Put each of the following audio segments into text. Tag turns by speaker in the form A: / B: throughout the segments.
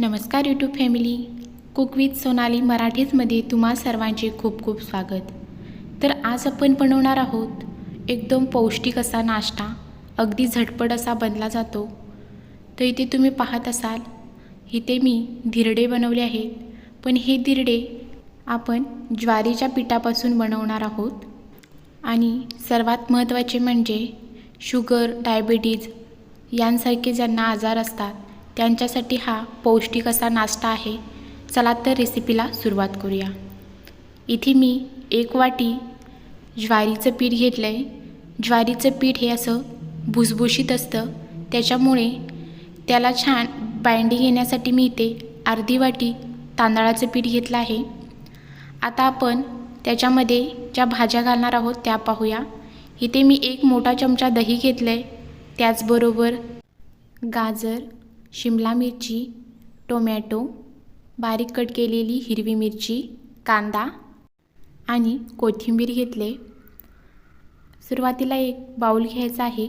A: नमस्कार YouTube family cook with Sonali मराठीजमध्ये तुम्हा सर्वांचे खूप खूप स्वागत. तर आज आपण बनवणार आहोत एकदम पौष्टिक असा नाश्ता. अगदी झटपट असा बनला जातो. तर इथे तुम्ही पाहत असाल इथे मी धिरडे बनवले आहेत. पण हे धिरडे आपण ज्वारीच्या पिठापासून बनवणार आहोत. आणि सर्वात महत्त्वाचे म्हणजे शुगर डायबिटीज यांसारखे ज्यांना आजार असतात त्यांच्यासाठी हा पौष्टिक असा नाश्ता आहे. चला तर रेसिपीला सुरुवात करूया. इथे मी एक वाटी ज्वारीचं पीठ घेतलं आहे ज्वारीचं पीठ हे असं भुसभुशीत असतं. त्याच्यामुळे त्याला छान बाइंडिंग येण्यासाठी मी इथे अर्धी वाटी तांदळाचं पीठ घेतलं आहे. आता आपण त्याच्यामध्ये ज्या भाज्या घालणार आहोत त्या पाहूया. इथे मी एक मोठा चमचा दही घेतलं आहे त्याचबरोबर गाजर शिमला मिरची टोमॅटो बारीक कट केलेली हिरवी मिरची कांदा आणि कोथिंबीर घेतले. सुरुवातीला एक बाऊल घ्यायचा आहे.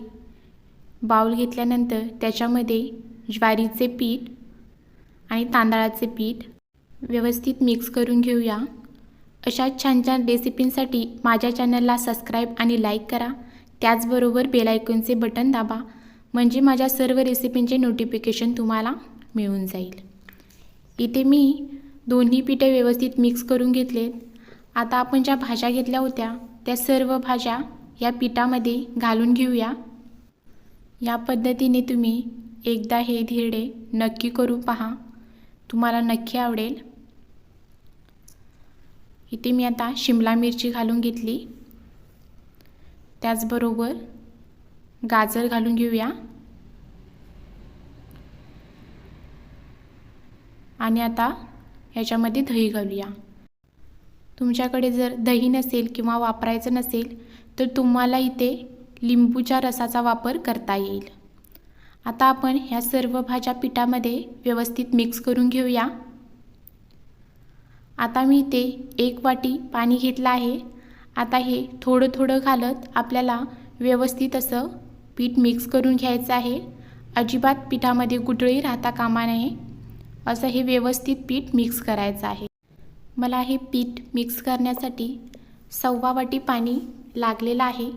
A: बाऊल घेतल्यानंतर त्याच्यामध्ये ज्वारीचे पीठ आणि तांदळाचे पीठ व्यवस्थित मिक्स करून घेऊया. अशा छान छान रेसिपींसाठी माझ्या चॅनलला सबस्क्राईब आणि लाईक करा. त्याचबरोबर बेलायकॉनचे बटन दाबा. म्हणजे माझ्या सर्व रेसिपींचे नोटिफिकेशन तुम्हाला मिळून जाईल. इथे मी दोन्ही पिठे व्यवस्थित मिक्स करून घेतलेत. आता आपण ज्या भाज्या घेतल्या होत्या त्या सर्व भाज्या या पिठामध्ये घालून घेऊया. या पद्धतीने तुम्ही एकदा हे धिरडे नक्की करून पहा. तुम्हाला नक्की आवडेल. इथे मी आता शिमला मिरची घालून घेतली. त्याचबरोबर गाजर घालून घेऊया. आणि आता ह्याच्यामध्ये दही घालूया. तुमच्याकडे जर दही नसेल किंवा वापरायचं नसेल तर तुम्हाला इथे लिंबूच्या रसाचा वापर करता येईल. आता आपण ह्या सर्व भाज्या पिठामध्ये व्यवस्थित मिक्स करून घेऊया. आता मी इथे एक वाटी पाणी घेतलं आहे. आता हे थोडं थोडं घालत आपल्याला व्यवस्थित असं पीठ मिक्स करून घ्यायचं आहे. अजिबात पिठामध्ये गुठळी राहता कामा नये. असं हे व्यवस्थित पीठ मिक्स करायचं आहे. मला हे पीठ मिक्स करण्यासाठी सव्वा वाटी पाणी लागलेलं आहे.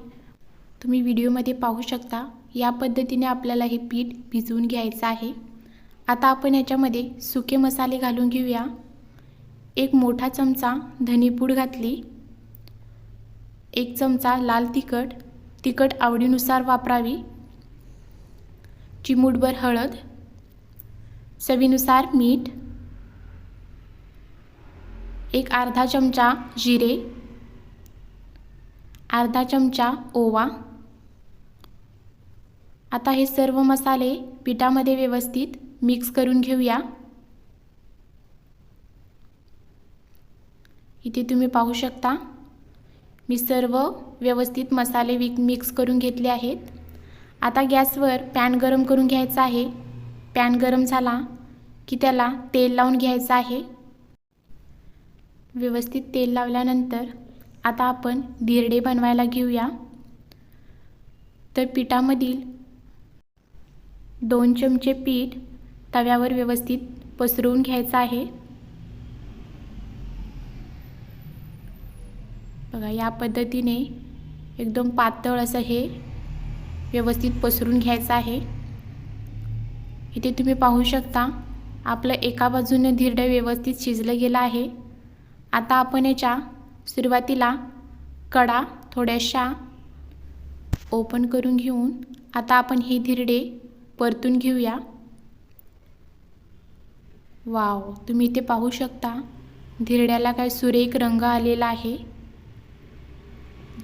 A: तुम्ही व्हिडिओमध्ये पाहू शकता या पद्धतीने आपल्याला हे पीठ भिजवून घ्यायचं आहे. आता आपण याच्यामध्ये सुके मसाले घालून घेऊया. एक मोठा चमचा धनेपूड घातली. एक चमचा लाल तिखट. तिखट आवडीनुसार वापरावी. चिमूटभर हळद. चवीनुसार मीठ. एक अर्धा चमचा जिरे. अर्धा चमचा ओवा. आता हे सर्व मसाले पिठामध्ये व्यवस्थित मिक्स करून घेऊया. इथे तुम्ही पाहू शकता. मी सर्व व्यवस्थित मसाले विक मिक्स करून घेतले आहेत. आता गॅसवर पॅन गरम करून घ्यायचा आहे. पॅन गरम झाला की त्याला तेल लावून घ्यायचं आहे. व्यवस्थित तेल लावल्यानंतर आता आपण धिरडे बनवायला घेऊया. तर पिठामधील दोन चमचे पीठ तव्यावर व्यवस्थित पसरवून घ्यायचं आहे. बघा या पद्धतीने एकदम पातळ असं हे व्यवस्थित पसरून घ्यायचं आहे. इथे तुम्ही पाहू शकता आपलं एका बाजूने धिरडं व्यवस्थित शिजलं गेलं आहे. आता आपण याच्या सुरुवातीला कडा थोड्याशा ओपन करून घेऊन आता आपण हे धिरडे परतून घेऊया. वाव तुम्ही इथे पाहू शकता धिरड्याला काय सुरेख रंग आलेला आहे.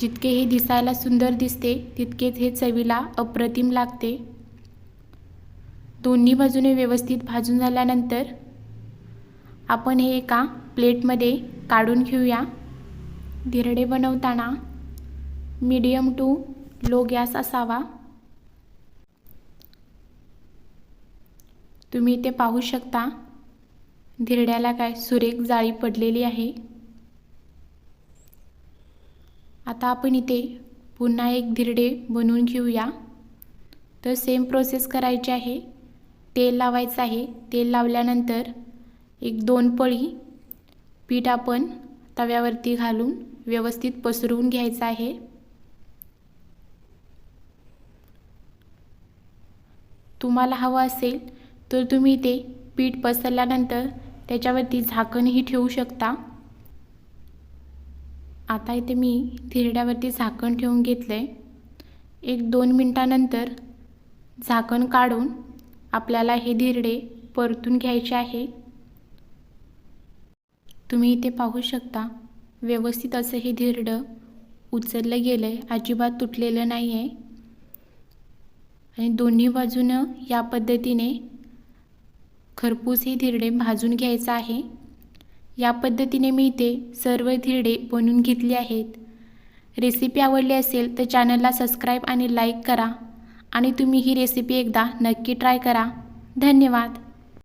A: जितके हे दिसायला सुंदर दिसते तितकेच हे चवीला अप्रतिम लागते. दोन्ही बाजूने व्यवस्थित भाजून झाल्यानंतर आपण हे एका प्लेटमध्ये काढून घेऊया. धिरडे बनवताना मीडियम टू लो गॅस असावा. तुम्ही इथे पाहू शकता धिरड्याला काय सुरेख जाळी पडलेली आहे. आता आपण इथे पुन्हा एक धिरडे बनवून घेऊया. तर सेम प्रोसेस करायची आहे. तेल लावायचं आहे. तेल लावल्यानंतर एक दोन पळी पीठ आपण तव्यावरती घालून व्यवस्थित पसरवून घ्यायचं आहे. तुम्हाला हवं असेल तर तुम्ही ते पीठ पसरल्यानंतर त्याच्यावरती झाकणही ठेवू शकता. आता इथे मी धिरड्यावरती झाकण ठेवून घेतलं आहे एक दोन मिनटानंतर झाकण काढून आपल्याला हे धिरडे परतून घ्यायचे आहे. तुम्ही इथे पाहू शकता व्यवस्थित असं हे धिरडं उचललं गेलं आहे अजिबात तुटलेलं नाही आहे आणि दोन्ही बाजूनं या पद्धतीने खरपूस हे धिरडे भाजून घ्यायचं आहे. या पद्धतीने मी इथे सर्व धिरडे बनवून घेतले आहेत. रेसिपी आवडली असेल तर चॅनलला सबस्क्राईब आणि लाईक करा. आणि तुम्ही ही रेसिपी एकदा नक्की ट्राय करा. धन्यवाद.